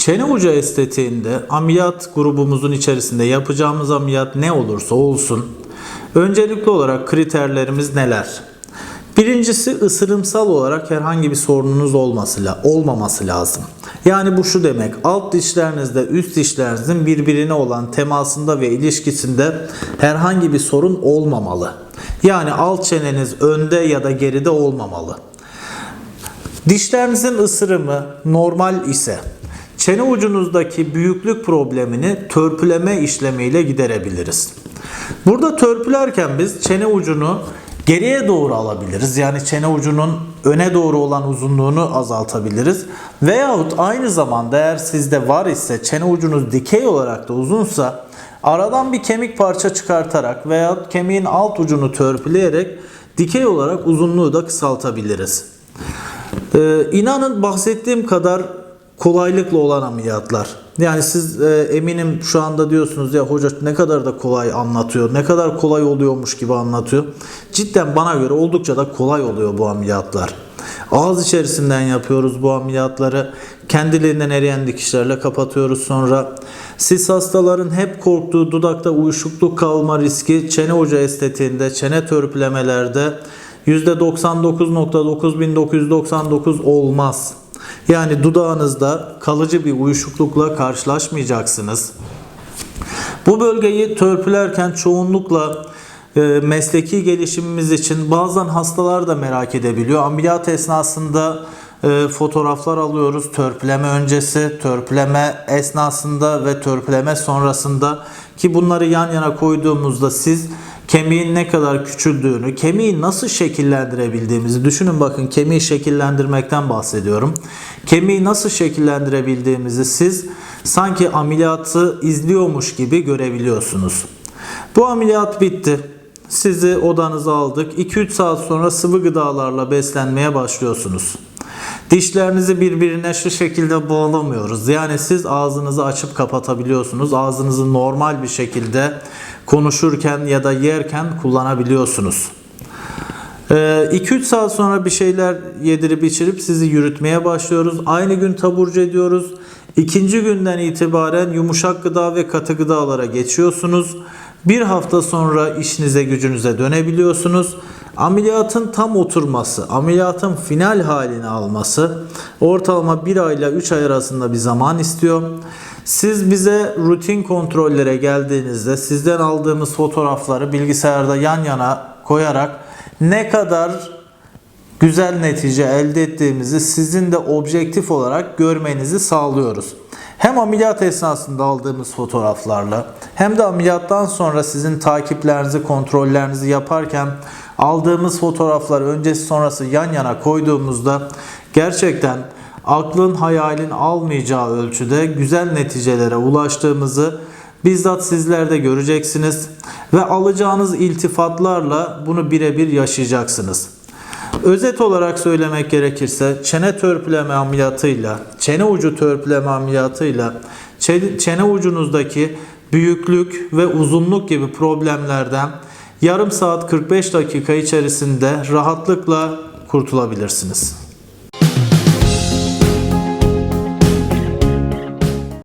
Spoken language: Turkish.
Çene ucu estetiğinde ameliyat grubumuzun içerisinde yapacağımız ameliyat ne olursa olsun öncelikli olarak kriterlerimiz neler? Birincisi ısırımsal olarak herhangi bir sorununuz olması, la- olmaması lazım. Yani bu şu demek alt dişlerinizde üst dişlerinizin birbirine olan temasında ve ilişkisinde herhangi bir sorun olmamalı. Yani alt çeneniz önde ya da geride olmamalı. Dişlerinizin ısırımı normal ise çene ucunuzdaki büyüklük problemini törpüleme işlemiyle giderebiliriz. Burada törpülerken biz çene ucunu geriye doğru alabiliriz. Yani çene ucunun öne doğru olan uzunluğunu azaltabiliriz. Veyahut aynı zamanda eğer sizde var ise çene ucunuz dikey olarak da uzunsa aradan bir kemik parça çıkartarak veyahut kemiğin alt ucunu törpüleyerek dikey olarak uzunluğu da kısaltabiliriz. Ee, inanın bahsettiğim kadar kolaylıkla olan ameliyatlar. Yani siz e, eminim şu anda diyorsunuz ya hoca ne kadar da kolay anlatıyor. Ne kadar kolay oluyormuş gibi anlatıyor. Cidden bana göre oldukça da kolay oluyor bu ameliyatlar. Ağız içerisinden yapıyoruz bu ameliyatları. Kendiliğinden eriyen dikişlerle kapatıyoruz sonra. Siz hastaların hep korktuğu dudakta uyuşukluk kalma riski çene ucu estetiğinde, çene törpülemelerde %99.9999 olmaz. Yani dudağınızda kalıcı bir uyuşuklukla karşılaşmayacaksınız. Bu bölgeyi törpülerken çoğunlukla e, mesleki gelişimimiz için bazen hastalar da merak edebiliyor. Ameliyat esnasında e, fotoğraflar alıyoruz. Törpüleme öncesi, törpüleme esnasında ve törpüleme sonrasında ki bunları yan yana koyduğumuzda siz kemiğin ne kadar küçüldüğünü, kemiği nasıl şekillendirebildiğimizi düşünün bakın kemiği şekillendirmekten bahsediyorum. Kemiği nasıl şekillendirebildiğimizi siz sanki ameliyatı izliyormuş gibi görebiliyorsunuz. Bu ameliyat bitti. Sizi odanıza aldık. 2-3 saat sonra sıvı gıdalarla beslenmeye başlıyorsunuz. Dişlerinizi birbirine şu şekilde bağlamıyoruz. Yani siz ağzınızı açıp kapatabiliyorsunuz. Ağzınızı normal bir şekilde konuşurken ya da yerken kullanabiliyorsunuz. 2-3 saat sonra bir şeyler yedirip içirip sizi yürütmeye başlıyoruz. Aynı gün taburcu ediyoruz. İkinci günden itibaren yumuşak gıda ve katı gıdalara geçiyorsunuz. Bir hafta sonra işinize gücünüze dönebiliyorsunuz. Ameliyatın tam oturması, ameliyatın final halini alması ortalama 1 ay ile 3 ay arasında bir zaman istiyor. Siz bize rutin kontrollere geldiğinizde sizden aldığımız fotoğrafları bilgisayarda yan yana koyarak ne kadar güzel netice elde ettiğimizi sizin de objektif olarak görmenizi sağlıyoruz. Hem ameliyat esnasında aldığımız fotoğraflarla hem de ameliyattan sonra sizin takiplerinizi, kontrollerinizi yaparken aldığımız fotoğraflar öncesi sonrası yan yana koyduğumuzda gerçekten aklın hayalin almayacağı ölçüde güzel neticelere ulaştığımızı bizzat sizler de göreceksiniz ve alacağınız iltifatlarla bunu birebir yaşayacaksınız. Özet olarak söylemek gerekirse çene törpüleme ameliyatıyla, çene ucu törpüleme ameliyatıyla çe- çene ucunuzdaki büyüklük ve uzunluk gibi problemlerden yarım saat 45 dakika içerisinde rahatlıkla kurtulabilirsiniz.